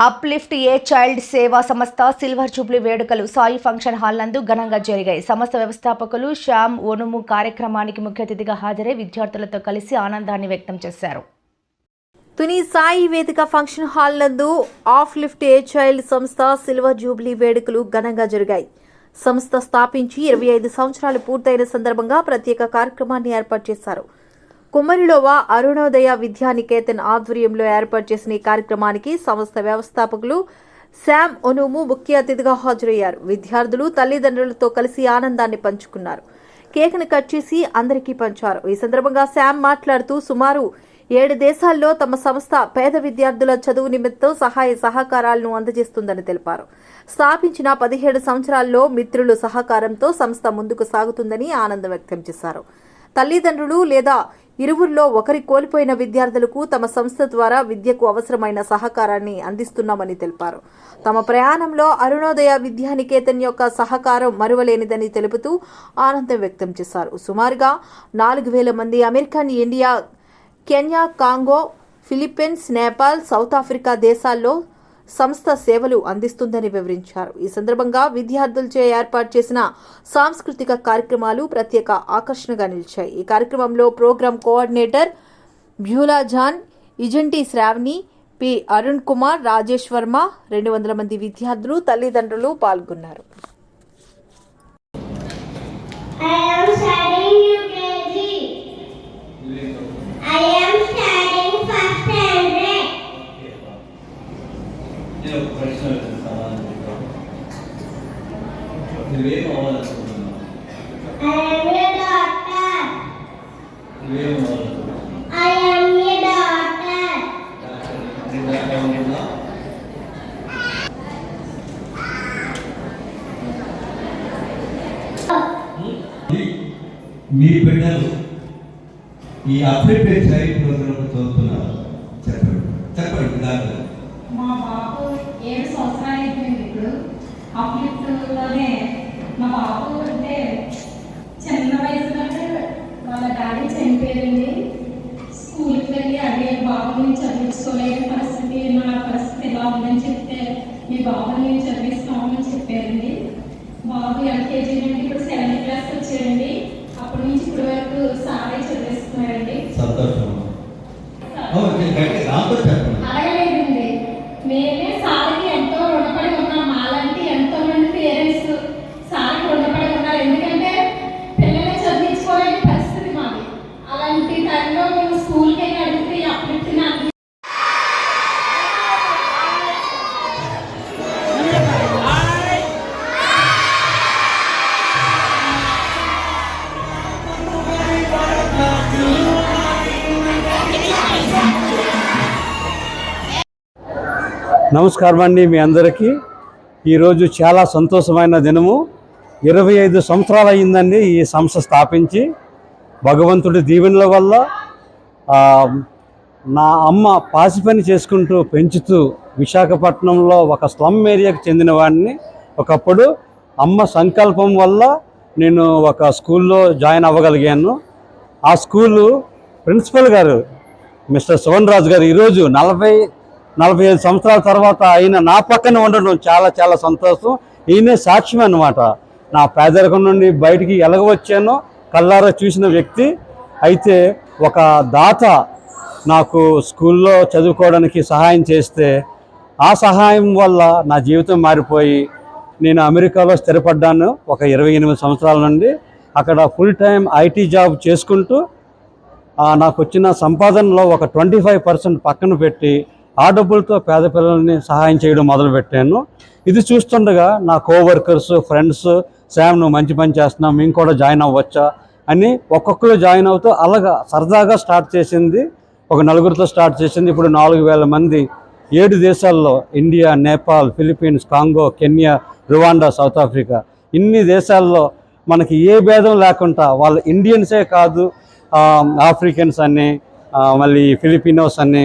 Uplift a child సేవా సంస్థ silver jubilee వేడుకలు సాయి ఫంక్షన్ హాల్ నందు ఘనంగా జరిగాయి. సంస్థ వ్యవస్థాపకులు శ్యామ్ ఒనుము కార్యక్రమానికి ముఖ్య అతిథిగా హాజరై విద్యార్థులతో కలిసి ఆనందాన్ని వ్యక్తం చేశారు. తుని సాయి వేదిక ఫంక్షన్ హాల్ నందు ఆఫ్ లిఫ్ట్ ఏ చైల్డ్ సంస్థ సిల్వర్ జూబ్లీ వేడుకలు ఘనంగా జరిగాయి. సంస్థ స్థాపించి ఇరవై ఐదు సంవత్సరాలు పూర్తయిన సందర్భంగా ప్రత్యేక కార్యక్రమాన్ని ఏర్పాటు చేశారు. కుమ్మరిలోవ అరుణోదయ విద్యానికేతన్ ఆధ్వర్యంలో ఏర్పాటు చేసిన ఈ కార్యక్రమానికి సంస్థ వ్యవస్థాపకులు శామ్ ఒనుము ముఖ్య అతిథిగా హాజరయ్యారు. విద్యార్థులు తల్లిదండ్రులతో కలిసి ఆనందాన్ని పంచుకున్నారు. కేక్ను కట్ చేసి అందరికీ పంచారు. ఈ సందర్భంగా శామ్ మాట్లాడుతూ సుమారు ఏడు దేశాల్లో తమ సంస్థ పేద విద్యార్థుల చదువు నిమిత్తం సహాయ సహకారాలను అందజేస్తుందని తెలిపారు. స్థాపించిన పదిహేడు సంవత్సరాల్లో మిత్రులు సహకారంతో సంస్థ ముందుకు సాగుతుందని ఆనందం వ్యక్తం చేశారు. తల్లిదండ్రులు లేదా ఇరువురిలో ఒకరి కోల్పోయిన విద్యార్థులకు తమ సంస్థ ద్వారా విద్యకు అవసరమైన సహకారాన్ని అందిస్తున్నామని తెలిపారు. తమ ప్రయాణంలో అరుణోదయ విద్యానికేతన్ యొక్క సహకారం మరువలేనిదని తెలుపుతూ ఆనందం వ్యక్తం చేశారు. సుమారుగా నాలుగు వేల మంది American India Kenya Congo Philippines Nepal South Africa దేశాల్లో సంస్థ సేవలు అందిస్తుందని వివరించారు. ఈ సందర్భంగా విద్యార్థులచే ఏర్పాటు చేసిన సాంస్కృతిక కార్యక్రమాలు ప్రత్యేక ఆకర్షణగా నిలిచాయి. ఈ కార్యక్రమంలో ప్రోగ్రాం కోఆర్డినేటర్ బ్యూలా జాన్ ఇజంటి శ్రావణి పి. అరుణ్ కుమార్ రాజేష్ వర్మ రెండు వందల మంది విద్యార్థులు తల్లిదండ్రులు పాల్గొన్నారు. నేను ఒక ప్రశ్న అడుగుతాను, సమాధానం చెప్పు. నువ్వేం అవ్వాలనుకుంటున్నావు I am a doctor. నువ్వేం అవ్వాలనుకుంటున్నావు I am a doctor. నేను డాక్టర్ అనుకుంటున్నా మీ బిడ్డలు ఈ అప్లిపేట్ అలాంటి టైంలో స్కూల్కి వెళ్ళి అడిగితే నమస్కారం అండి మీ అందరికీ. ఈరోజు చాలా సంతోషమైన దినము. ఇరవై ఐదు సంవత్సరాలు అయిందండి ఈ సంస్థ స్థాపించి. భగవంతుడి దీవెనల వల్ల నా అమ్మ పాసి పని చేసుకుంటూ పెంచుతూ విశాఖపట్నంలో ఒక స్లమ్ ఏరియాకి చెందిన వాడిని ఒకప్పుడు అమ్మ సంకల్పం వల్ల నేను ఒక స్కూల్లో జాయిన్ అవ్వగలిగాను. ఆ స్కూలు ప్రిన్సిపల్ గారు మిస్టర్ సువన్ రాజు గారు ఈరోజు నలభై నలభై ఐదు సంవత్సరాల తర్వాత ఆయన నా పక్కన ఉండడం చాలా చాలా సంతోషం. ఈయనే సాక్ష్యం అన్నమాట నా పేదరికం నుండి బయటికి ఎలాగ వచ్చానో కల్లారా చూసిన వ్యక్తి అయితే ఒక దాత నాకు స్కూల్లో చదువుకోవడానికి సహాయం చేస్తే ఆ సహాయం వల్ల నా జీవితం మారిపోయి నేను అమెరికాలో స్థిరపడ్డాను ఒక ఇరవై ఎనిమిది సంవత్సరాల నుండి. అక్కడ ఫుల్ టైం ఐటీ జాబ్ చేసుకుంటూ నాకు వచ్చిన సంపాదనలో ఒక ట్వంటీ ఫైవ్ పర్సెంట్ పక్కన పెట్టి ఆ డబ్బులతో పేద పిల్లల్ని సహాయం చేయడం మొదలుపెట్టాను. ఇది చూస్తుండగా నా కోవర్కర్స్ ఫ్రెండ్స్ శామ్ నువ్వు మంచి పని చేస్తున్నావు మేము కూడా జాయిన్ అవ్వచ్చా? అని ఒక్కొక్కరు జాయిన్ అవుతూ అలాగా సరదాగా స్టార్ట్ చేసింది. ఒక నలుగురితో స్టార్ట్ చేసింది. ఇప్పుడు నాలుగు వేల మంది ఏడు దేశాల్లో India Nepal Philippines Congo Kenya Rwanda South Africa. ఇన్ని దేశాల్లో మనకి ఏ భేదం లేకుండా వాళ్ళు ఇండియన్సే కాదు ఆఫ్రికన్స్ అని మళ్ళీ ఫిలిపినోస్ అని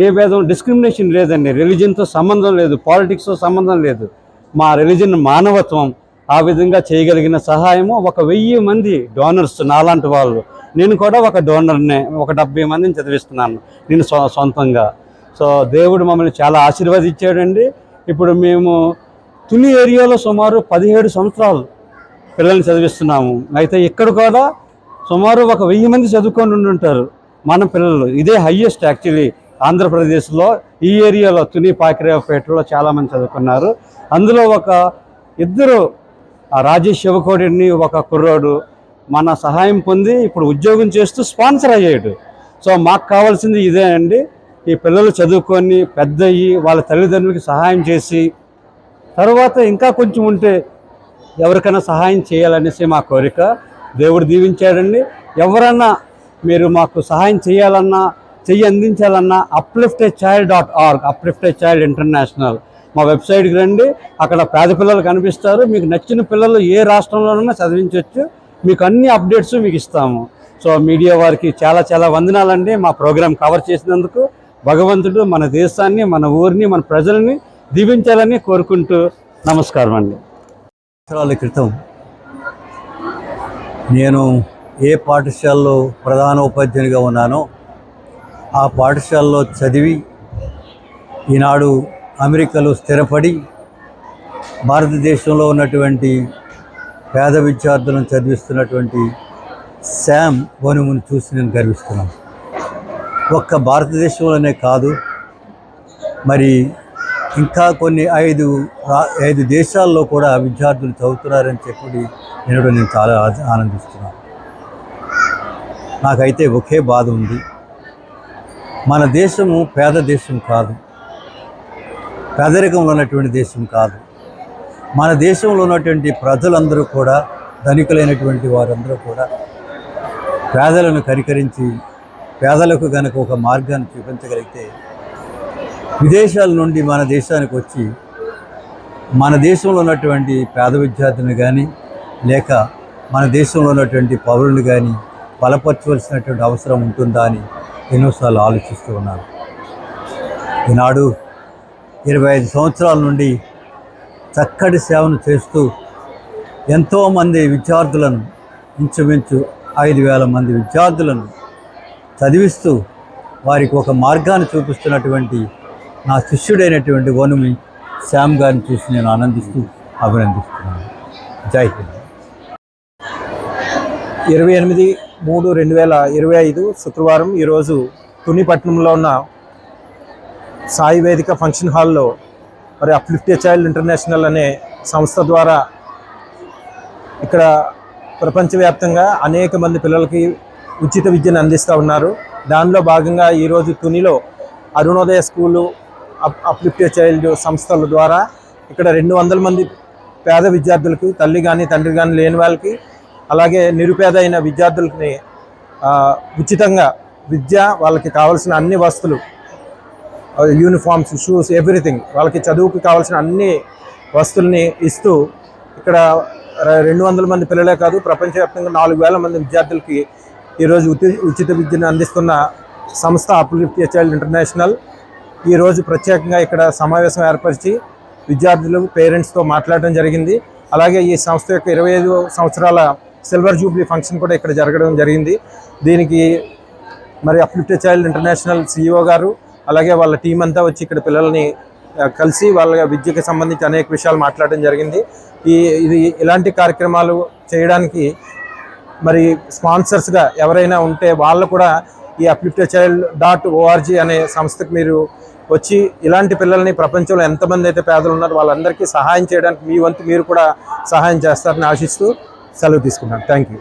ఏ భేదం డిస్క్రిమినేషన్ లేదండి. రిలీజన్తో సంబంధం లేదు పాలిటిక్స్తో సంబంధం లేదు. మా రిలీజన్ మానవత్వం ఆ విధంగా చేయగలిగిన సహాయము ఒక వెయ్యి మంది డోనర్స్ నాలాంటి వాళ్ళు. నేను కూడా ఒక డోనర్నే ఒక డెబ్బై మందిని చదివిస్తున్నాను నేను సొ- సొంతంగా. సో దేవుడు మమ్మల్ని చాలా ఆశీర్వదించాడండి. ఇప్పుడు మేము తుని ఏరియాలో సుమారు పదిహేడు సంవత్సరాలు పిల్లల్ని చదివిస్తున్నాము. అయితే ఇక్కడ కూడా సుమారు ఒక వెయ్యి మంది చదువుకొని ఉండి ఉంటారు మన పిల్లలు. ఇదే హయ్యెస్ట్ యాక్చువల్లీ ఆంధ్రప్రదేశ్లో ఈ ఏరియాలో తుని పాకిరేపేటలో చాలామంది చదువుకున్నారు. అందులో ఒక ఇద్దరు ఆ రాజేష్ శివకోడిని ఒక కుర్రోడు మన సహాయం పొంది ఇప్పుడు ఉద్యోగం చేస్తూ స్పాన్సర్ అయ్యాడు. సో మాకు కావాల్సింది ఇదే అండి. ఈ పిల్లలు చదువుకొని పెద్ద అయ్యి వాళ్ళ తల్లిదండ్రులకి సహాయం చేసి తర్వాత ఇంకా కొంచెం ఉంటే ఎవరికైనా సహాయం చేయాలనేసి మా కోరిక. దేవుడు దీవించాడండి. ఎవరన్నా మీరు మాకు సహాయం చేయాలన్నా చెయ్యి అందించాలన్నా uplifted child dot org uplifted child international మా వెబ్సైట్కి రండి అక్కడ పేద పిల్లలు కనిపిస్తారు. మీకు నచ్చిన పిల్లలు ఏ రాష్ట్రంలోనైనా చదివించవచ్చు మీకు అన్ని అప్డేట్స్ మీకు ఇస్తాము. సో మీడియా వారికి చాలా చాలా వందనాలండి. మా ప్రోగ్రాం కవర్ చేసినందుకు భగవంతుడు మన దేశాన్ని మన ఊరిని మన ప్రజల్ని దీవించాలని కోరుకుంటూ నమస్కారం అండి. సంవత్సరాల క్రితం నేను ఏ పాఠశాలలో ప్రధాన ఉపాధ్యాయునిగా ఉన్నానో ఆ పాఠశాలలో చదివి ఈనాడు అమెరికాలో స్థిరపడి భారతదేశంలో ఉన్నటువంటి పేద విద్యార్థులను చదివిస్తున్నటువంటి శామ్ బోనుమును చూసి నేను గర్విస్తున్నాను. ఒక్క భారతదేశంలోనే కాదు మరి ఇంకా కొన్ని ఐదు ఐదు దేశాల్లో కూడా విద్యార్థులు చదువుతున్నారని చెప్పి నేను నేను చాలా ఆనందిస్తున్నాను. నాకైతే ఒకే బాధ ఉంది. మన దేశము పేద దేశం కాదు. పేదరికంలో ఉన్నటువంటి దేశం కాదు. మన దేశంలో ఉన్నటువంటి ప్రజలందరూ కూడా ధనికులైనటువంటి వారందరూ కూడా పేదలను కనికరించి పేదలకు కనుక ఒక మార్గాన్ని చూపించగలిగితే విదేశాల నుండి మన దేశానికి వచ్చి మన దేశంలో ఉన్నటువంటి పేద విద్యార్థులను కానీ లేక మన దేశంలో ఉన్నటువంటి పౌరులను కానీ బలపరచవలసినటువంటి అవసరం ఉంటుందా అని ఎన్నోసార్లు ఆలోచిస్తూ ఉన్నాను. ఈనాడు ఇరవై ఐదు సంవత్సరాల నుండి చక్కటి సేవను చేస్తూ ఎంతోమంది విద్యార్థులను ఇంచుమించు ఐదు వేల మంది విద్యార్థులను చదివిస్తూ వారికి ఒక మార్గాన్ని చూపిస్తున్నటువంటి నా శిష్యుడైనటువంటి వనుమి శ్యామ్ గారిని చూసి నేను ఆనందిస్తూ అభినందిస్తున్నాను. జై హింద్. ఇరవై ఎనిమిది మూడు రెండు వేల ఇరవై ఐదు శుక్రవారం ఈరోజు తునిపట్నంలో ఉన్న సాయి వేదిక ఫంక్షన్ హాల్లో మరి అప్లిఫ్ట్ చైల్డ్ ఇంటర్నేషనల్ అనే సంస్థ ద్వారా ఇక్కడ ప్రపంచవ్యాప్తంగా అనేక మంది పిల్లలకి ఉచిత విద్యను అందిస్తూ ఉన్నారు. దానిలో భాగంగా ఈరోజు తునిలో Arunodaya school up uplift child సంస్థల ద్వారా ఇక్కడ రెండు వందల మంది పేద విద్యార్థులకు తల్లి కానీ తండ్రి కానీ లేని వాళ్ళకి అలాగే నిరుపేద అయిన విద్యార్థులకి ఉచితంగా విద్య వాళ్ళకి కావాల్సిన అన్ని వస్తువులు యూనిఫామ్స్ షూస్ ఎవ్రీథింగ్ వాళ్ళకి చదువుకి కావాల్సిన అన్ని వస్తువుల్ని ఇస్తూ ఇక్కడ రెండు వందల మంది పిల్లలే కాదు ప్రపంచవ్యాప్తంగా నాలుగు వేల మంది విద్యార్థులకి ఈరోజు ఉచి ఉచిత విద్యను అందిస్తున్న సంస్థ అప్లిఫ్ట్ చైల్డ్ ఇంటర్నేషనల్. ఈరోజు ప్రత్యేకంగా ఇక్కడ సమావేశం ఏర్పరిచి విద్యార్థులు పేరెంట్స్తో మాట్లాడడం జరిగింది. అలాగే ఈ సంస్థ యొక్క ఇరవై ఐదు సంవత్సరాల సిల్వర్ జూబ్లీ ఫంక్షన్ కూడా ఇక్కడ జరగడం జరిగింది. దీనికి మరి అప్లిఫ్ట్ చైల్డ్ ఇంటర్నేషనల్ సిఇఓ గారు అలాగే వాళ్ళ టీం అంతా వచ్చి ఇక్కడ పిల్లల్ని కలిసి వాళ్ళ విద్యకి సంబంధించి అనేక విషయాలు మాట్లాడడం జరిగింది. ఈ ఇది ఇలాంటి కార్యక్రమాలు చేయడానికి మరి స్పాన్సర్స్గా ఎవరైనా ఉంటే వాళ్ళు కూడా ఈ అప్లిఫ్ట్ చైల్డ్ డాట్ ఓఆర్జీ అనే సంస్థకు మీరు వచ్చి ఇలాంటి పిల్లల్ని ప్రపంచంలో ఎంతమంది అయితే పేదలు ఉన్నారో వాళ్ళందరికీ సహాయం చేయడానికి మీ వంతు మీరు కూడా సహాయం చేస్తారని ఆశిస్తూ సెలవు తీసుకున్నాను థ్యాంక్ యూ